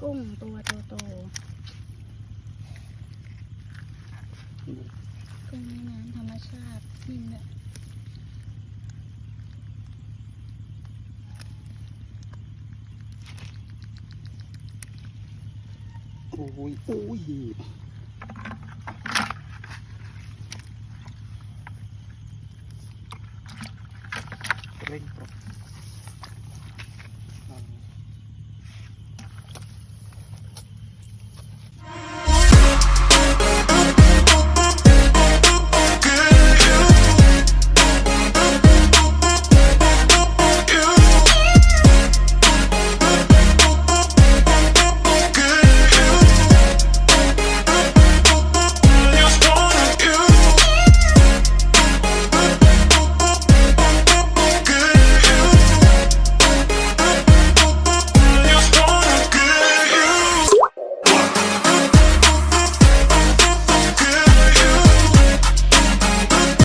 กุ้งตัวโตๆกุ้งในน้ำธรรมชาตินิ่มเลยโอ้ยโอ้ยเร่งปรบ